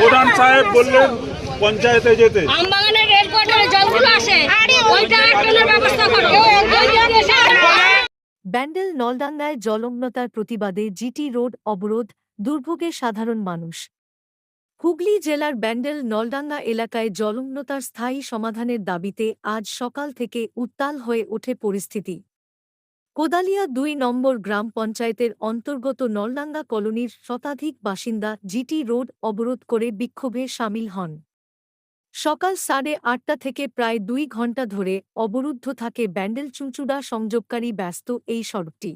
প্রধান সাহেব বললেন পঞ্চায়েতে যেতে। ব্যান্ডেল নলডাঙ্গায় জলমগ্নতার প্রতিবাদে জিটি রোড অবরোধ দুর্ভোগে সাধারণ মানুষ। হুগলি জেলার ব্যান্ডেল নলডাঙ্গা এলাকায় জলমগ্নতার স্থায়ী সমাধানের দাবিতে আজ সকাল থেকে উত্তাল হয়ে ওঠে পরিস্থিতি। কোদালিয়া দুই নম্বর গ্রাম পঞ্চায়েতের অন্তর্গত নলডাঙ্গা কলোনির শতাধিক বাসিন্দা জিটি রোড অবরোধ করে বিক্ষোভে সামিল হন। সকাল সাড়ে আটটা থেকে প্রায় দুই ঘণ্টা ধরে অবরুদ্ধ থাকে ব্যান্ডেল চুঁচুড়া সংযোগকারী ব্যস্ত এই সড়কটি।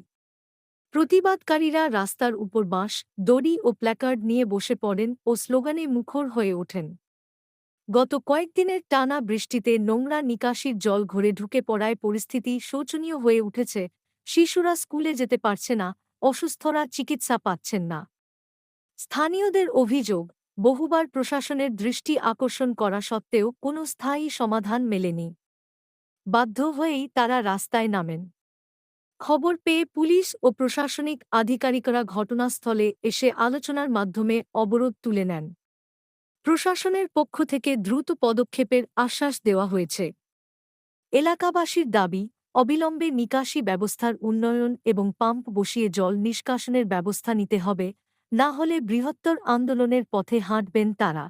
প্রতিবাদকারীরা রাস্তার উপর বাঁশ, দড়ি ও প্ল্যাকার্ড নিয়ে বসে পড়েন ও স্লোগানে মুখর হয়ে ওঠেন। গত কয়েকদিনের টানা বৃষ্টিতে নোংরা নিকাশির জল ঘরে ঢুকে পড়ায় পরিস্থিতি শোচনীয় হয়ে উঠেছে, শিশুরা স্কুলে যেতে পারছে না, অসুস্থরা চিকিৎসা পাচ্ছেন না। স্থানীয়দের অভিযোগ, বহুবার প্রশাসনের দৃষ্টি আকর্ষণ করা সত্ত্বেও কোনো স্থায়ী সমাধান মেলেনি। বাধ্য হয়েই তারা রাস্তায় নামেন। খবর পেয়ে পুলিশ ও প্রশাসনিক আধিকারিকরা ঘটনাস্থলে এসে আলোচনার মাধ্যমে অবরোধ তুলে নেন। প্রশাসনের পক্ষ থেকে দ্রুত পদক্ষেপের আশ্বাস দেওয়া হয়েছে। এলাকাবাসীর দাবি, অবিলম্বে নিকাশি ব্যবস্থার উন্নয়ন এবং পাম্প বসিয়ে জল নিষ্কাশনের ব্যবস্থা নিতে হবে, না হলে বৃহত্তর আন্দোলনের পথে হাঁটবেন তারা।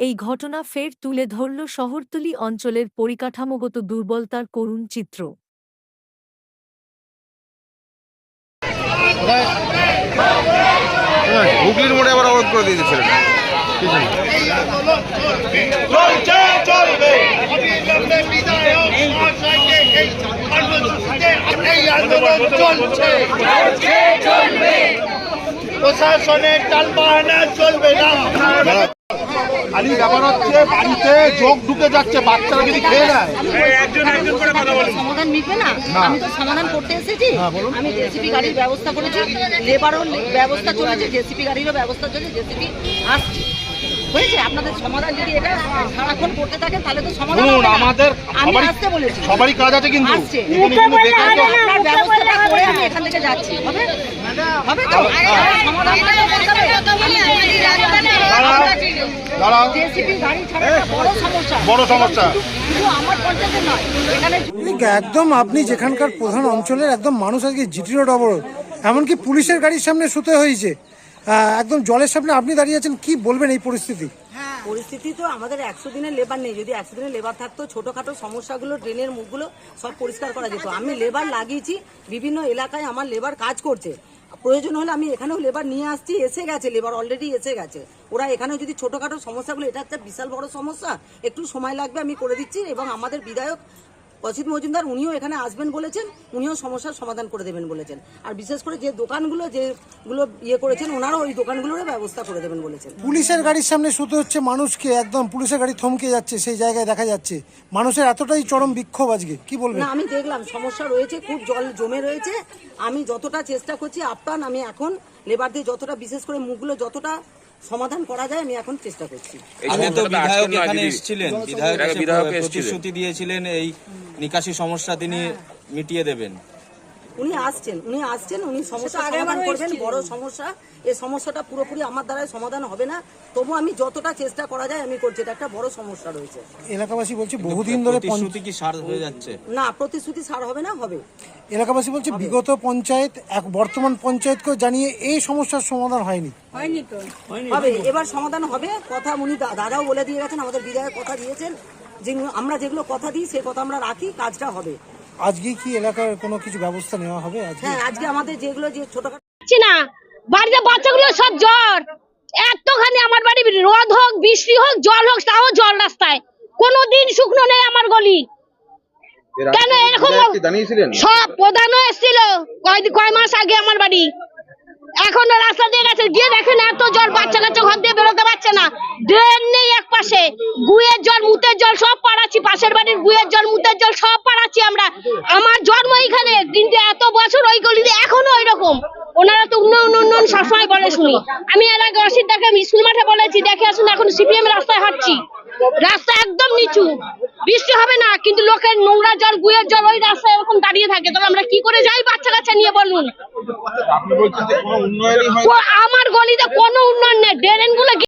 এই ঘটনা ফের তুলে ধরল শহরতলি অঞ্চলের পরিকাঠামোগত দুর্বলতার করুণ চিত্র। হুগলির মোড়ে আবার অবরোধ করে দিয়েছে ছেলেটা। প্রশাসনের টালবাহানা চলবে না। খালি ব্যাপার হচ্ছে বাড়িতে যোগ ঢুকে যাচ্ছে বাচ্চারা যদি খেয়ে নেয়। একজন একজন করে কথা বলুন। সমাধান মিটবে না? আমি তো সমাধান করতে এসেছি। আমি জেসিপি গাড়ির ব্যবস্থা করেছি। লেবারও ব্যবস্থা চলেছে জেসিপি গাড়িরও ব্যবস্থা চলেছে জেসিপি আসছে। হয়েছে? আপনাদের সমাধান যদি এটা সারাক্ষণ করতে থাকেন তাহলে তো সমাধান হবে না। আমাদের আমি সবারই আসতে বলেছি। সবারই কাজ আছে কিন্তু। আপনার ব্যবস্থাটা করে আমি এখান থেকে যাচ্ছি। হবে? হবে তো? সমাধানটা করতে হবে। দাঁড়াও বড় সমস্যা। একদম আপনি যেখানকার প্রধান অঞ্চলের একদম মানুষ আজকে জিটি রোড অবরোধ এমনকি পুলিশের গাড়ির সামনে শুতে হয়েছে। একদম জলের সামনে আপনি দাঁড়িয়ে আছেন কি বলবেন এই পরিস্থিতি? পরিস্থিতি তো আমাদের একশো দিনের লেবার নেই। যদি একশো দিনের লেবার থাকতো ছোটখাটো সমস্যাগুলো ড্রেনের মুখগুলো সব পরিষ্কার করা যেত। আমি লেবার লাগিয়েছি বিভিন্ন এলাকায় আমার লেবার কাজ করছে। প্রয়োজন হলে আমি এখানেও লেবার নিয়ে আসছি, এসে গেছে লেবার অলরেডি এসে গেছে। ওরা এখানেও যদি ছোটোখাটো সমস্যাগুলো, এটা একটা বিশাল বড় সমস্যা, একটু সময় লাগবে, আমি করে দিচ্ছি। এবং আমাদের বিধায়ক অসিত মজুমদার উনিও এখানে আসবেন বলেছেন উনিও সমস্যার সমাধান করে দেবেন বলেছেন। আর বিশেষ করে যে দোকানগুলো যেগুলো ইয়ে করেছেন ওনারাও ওই দোকানগুলোরও ব্যবস্থা করে দেবেন বলেছেন। পুলিশের গাড়ির সামনে শুতে হচ্ছে মানুষকে একদম পুলিশের গাড়ি থমকে যাচ্ছে সেই জায়গায় দেখা যাচ্ছে। মানুষের এতটাই চরম বিক্ষোভ আজকে কি বলবেন? না আমি দেখলাম সমস্যা রয়েছে খুব জল জমে রয়েছে। আমি যতটা চেষ্টা করছি আপ্রাণ আমি এখন লেবার দিয়ে যতটা বিশেষ করে মুখগুলো যতটা সমাধান করা যায় আমি এখন চেষ্টা করছি। আগে তো বিধায়ক এখানে এসেছিলেন। বিধায়ক প্রতিশ্রুতি দিয়েছিলেন এই নিকাশি সমস্যা তিনি মিটিয়ে দেবেন। উনি আসছেন উনি আসছেন উনি সমস্যা সমাধান করবেন বড় সমস্যা। এই সমস্যাটা পুরোপুরি আমার দ্বারাই সমাধান হবে না। তবু আমি যতটা চেষ্টা করা যায় আমি করছি। এটা একটা বড় সমস্যা রয়েছে। এলাকাবাসী বলছে বহুদিন ধরে প্রতিশ্রুতি কি সার হয়ে যাচ্ছে? না প্রতিশ্রুতি সার হবে না হবে। এলাকাবাসী বলছে বিগত পঞ্চায়েত এক বর্তমান পঞ্চায়েতকে জানিয়ে এই সমস্যার সমাধান হয়নি। হয়নি তো। হবে এবার সমাধান হবে। কথা উনি দাদাও বলে দিয়ে গেছেন আমাদের বিধায়ক কথা দিয়েছেন। যে আমরা যেগুলো কথা দিই সে কথা আমরা রাখি কাজটা হবে। আজকে কি এলাকার কোনো কিছু ব্যবস্থা নেওয়া হবে আজকে? হ্যাঁ আজকে আমাদের যেগুলো যে ছোটখাটো না বাড়িতে বাচ্চাগুলো সব জ্বর। এতখানি আমার বাড়ি রোদ হোক বৃষ্টি হোক জল হোক তাও জল রাস্তায়। কোনোদিন শুকনো নেই আমার গলি। কেন এরকম সব প্রধানও এসেছিল কয় কয় মাস আগে আমার বাড়ি। এখন রাস্তা দিয়ে গেছে। গিয়ে দেখেন এত জল বাচ্চা কাচ্চা ঘর দিয়ে বেরোতে পারছে না। ড্রেন নেই এক পাশে গুয়ের জল মুতের জল সব পাড়াচ্ছি পাশের বাড়ির গুয়ের জল মুতের জল সব পাড়াচ্ছি আমরা। আমার জন্ম এখানে কিন্তু এত বছর ওই গলিতে এখনও ওই রকম ওনারা তো উন্নয়ন উন্নয়ন সবসময় বলে শুনি। আমি এর আগে অসিতদাকে স্কুল মাঠে বলেছি দেখে আসুন এখন সিপিএম রাস্তায় হাঁটছি। রাস্তা একদম নিচু। বৃষ্টি হবে না কিন্তু লোকের নোংরা জল গুয়ের জল ওই রাস্তায় এরকম দাঁড়িয়ে থাকে। তাহলে আমরা কি করে যাই বাচ্চা কাচ্চা নিয়ে বলুন? আমার গলিতে কোনো উন্নয়ন নেই। ড্রেনগুলো